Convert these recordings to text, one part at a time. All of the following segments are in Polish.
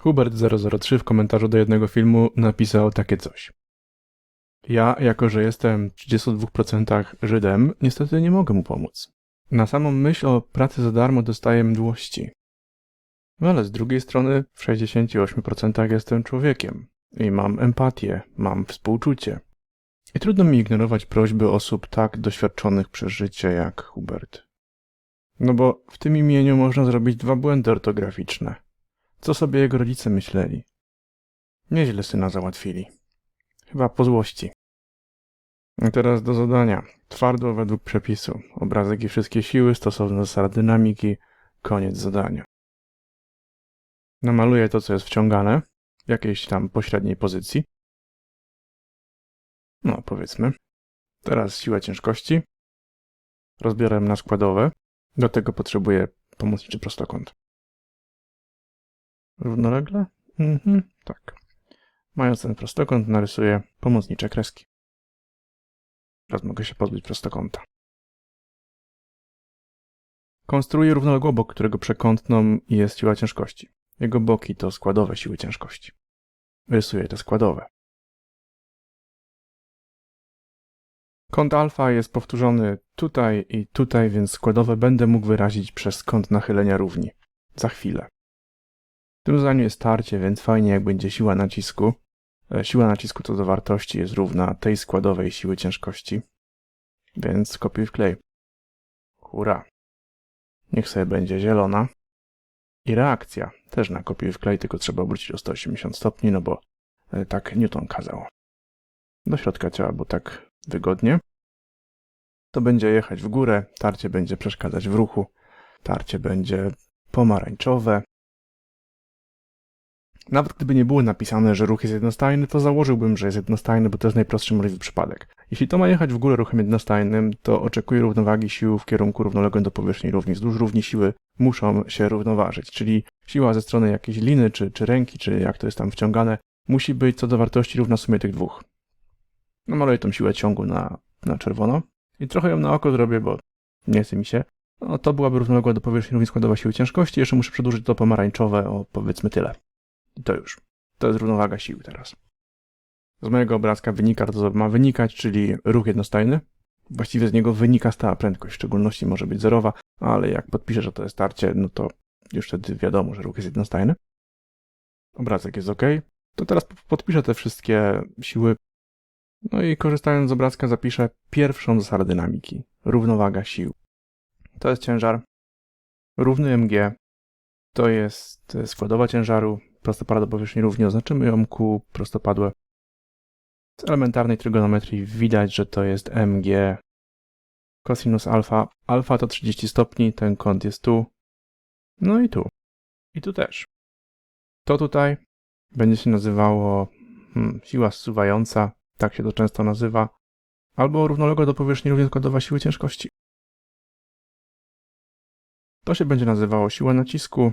Hubert003 w komentarzu do jednego filmu napisał takie coś. Ja, jako że jestem w 32% Żydem, niestety nie mogę mu pomóc. Na samą myśl o pracy za darmo dostaję mdłości. No ale z drugiej strony w 68% jestem człowiekiem i mam empatię, mam współczucie. I trudno mi ignorować prośby osób tak doświadczonych przez życie jak Hubert. No bo w tym imieniu można zrobić dwa błędy ortograficzne. Co sobie jego rodzice myśleli? Nieźle syna załatwili. Chyba po złości. A teraz do zadania. Twardo według przepisu. Obrazek i wszystkie siły, stosowne zasady dynamiki. Koniec zadania. Namaluję to, co jest wciągane w jakiejś tam pośredniej pozycji. No, powiedzmy. Teraz siła ciężkości. Rozbiorę na składowe. Do tego potrzebuję pomocniczy prostokąt. Równolegle? Mhm, tak. Mając ten prostokąt, narysuję pomocnicze kreski. Teraz mogę się pozbyć prostokąta. Konstruuję równoległy obok, którego przekątną jest siła ciężkości. Jego boki to składowe siły ciężkości. Rysuję te składowe. Kąt alfa jest powtórzony tutaj i tutaj, więc składowe będę mógł wyrazić przez kąt nachylenia równi. Za chwilę. W tym zadaniu jest tarcie, więc fajnie jak będzie siła nacisku. E, Siła nacisku co do wartości jest równa tej składowej siły ciężkości. Więc kopiuj wklej. Hurra. Niech sobie będzie zielona. I reakcja też na kopiuj wklej, tylko trzeba obrócić o 180 stopni, no bo e, tak Newton kazał. Do środka ciała, bo tak wygodnie. To będzie jechać w górę, tarcie będzie przeszkadzać w ruchu, tarcie będzie pomarańczowe. Nawet gdyby nie było napisane, że ruch jest jednostajny, to założyłbym, że jest jednostajny, bo to jest najprostszy możliwy przypadek. Jeśli to ma jechać w górę ruchem jednostajnym, to oczekuję równowagi sił w kierunku równoległym do powierzchni równi. Wzdłuż równi siły muszą się równoważyć, czyli siła ze strony jakiejś liny, czy, czy ręki, czy jak to jest tam wciągane, musi być co do wartości równa sumie tych dwóch. Namaluję tą siłę ciągu na, na czerwono i trochę ją na oko zrobię, bo nie chce mi się. No, to byłaby równoległa do powierzchni równi składowa siły ciężkości. Jeszcze muszę przedłużyć to pomarańczowe o powiedzmy tyle. I to już. To jest równowaga sił teraz. Z mojego obrazka wynika to, co ma wynikać, czyli ruch jednostajny. Właściwie z niego wynika stała prędkość, w szczególności może być zerowa, ale jak podpiszę, że to jest tarcie, no to już wtedy wiadomo, że ruch jest jednostajny. Obrazek jest ok. To teraz podpiszę te wszystkie siły. No i korzystając z obrazka zapiszę pierwszą zasadę dynamiki. Równowaga sił. To jest ciężar. Równy mg. To jest składowa ciężaru. Prostopada do powierzchni równi oznaczymy ją ku prostopadłe. Z elementarnej trygonometrii widać, że to jest mg cosinus alfa. Alfa to 30 stopni, ten kąt jest tu. No i tu. I tu też. To tutaj będzie się nazywało hmm, siła zsuwająca, tak się to często nazywa, albo równoległa do powierzchni równie składowa siły ciężkości. To się będzie nazywało siła nacisku,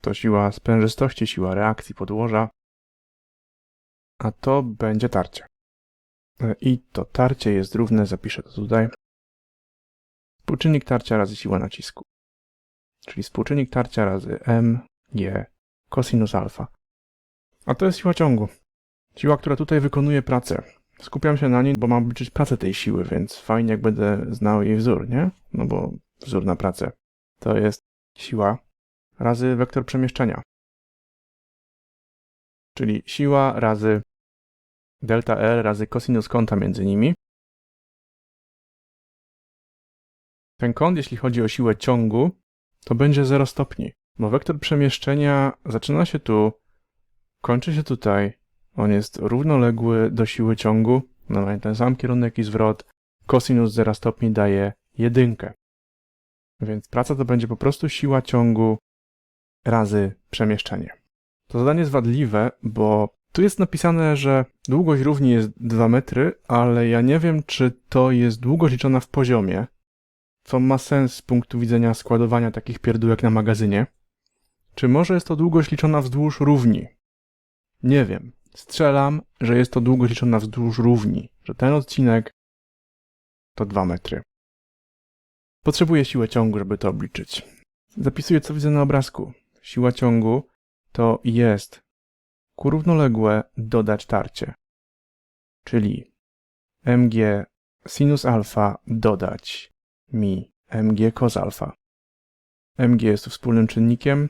to siła sprężystości, siła reakcji podłoża, a to będzie tarcie. I to tarcie jest równe, zapiszę to tutaj, współczynnik tarcia razy siła nacisku. Czyli współczynnik tarcia razy m, g, cosinus alfa. A to jest siła ciągu. Siła, która tutaj wykonuje pracę. Skupiam się na niej, bo mam obliczyć pracę tej siły, więc fajnie jak będę znał jej wzór, nie? No bo wzór na pracę to jest siła razy wektor przemieszczenia. Czyli siła razy delta L razy cosinus kąta między nimi. Ten kąt, jeśli chodzi o siłę ciągu, to będzie 0 stopni, bo wektor przemieszczenia zaczyna się tu, kończy się tutaj, on jest równoległy do siły ciągu, no ma ten sam kierunek i zwrot, cosinus 0 stopni daje jedynkę. Więc praca to będzie po prostu siła ciągu razy przemieszczenie. To zadanie jest wadliwe, bo tu jest napisane, że długość równi jest 2 metry, ale ja nie wiem, czy to jest długość liczona w poziomie, co ma sens z punktu widzenia składowania takich pierdółek na magazynie. Czy może jest to długość liczona wzdłuż równi? Nie wiem. Strzelam, że jest to długość liczona wzdłuż równi, że ten odcinek to 2 metry. Potrzebuję siłę ciągu, żeby to obliczyć. Zapisuję, co widzę na obrazku. Siła ciągu to jest ku równoległe dodać tarcie. Czyli mg sinus alfa dodać mi mg cos alfa. mg jest wspólnym czynnikiem.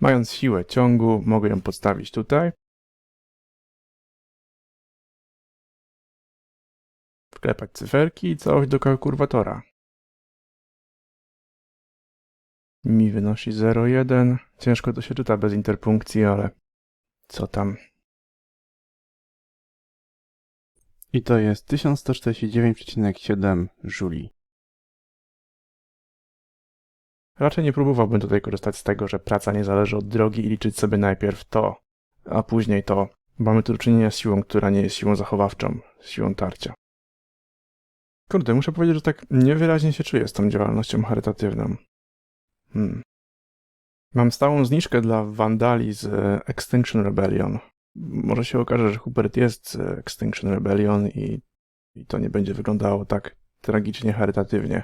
Mając siłę ciągu, mogę ją podstawić tutaj. Wklepać cyferki i całość do kalkulatora. Mi wynosi 0,1. Ciężko to się czyta bez interpunkcji, ale co tam. I to jest 1149,7 jouli. Raczej nie próbowałbym tutaj korzystać z tego, że praca nie zależy od drogi i liczyć sobie najpierw to, a później to. Mamy tu do czynienia z siłą, która nie jest siłą zachowawczą, z siłą tarcia. Kurde, muszę powiedzieć, że tak niewyraźnie się czuję z tą działalnością charytatywną. Hmm. Mam stałą zniżkę dla wandali z e, Extinction Rebellion. Może się okaże, że Hubert jest z Extinction Rebellion i, i to nie będzie wyglądało tak tragicznie charytatywnie.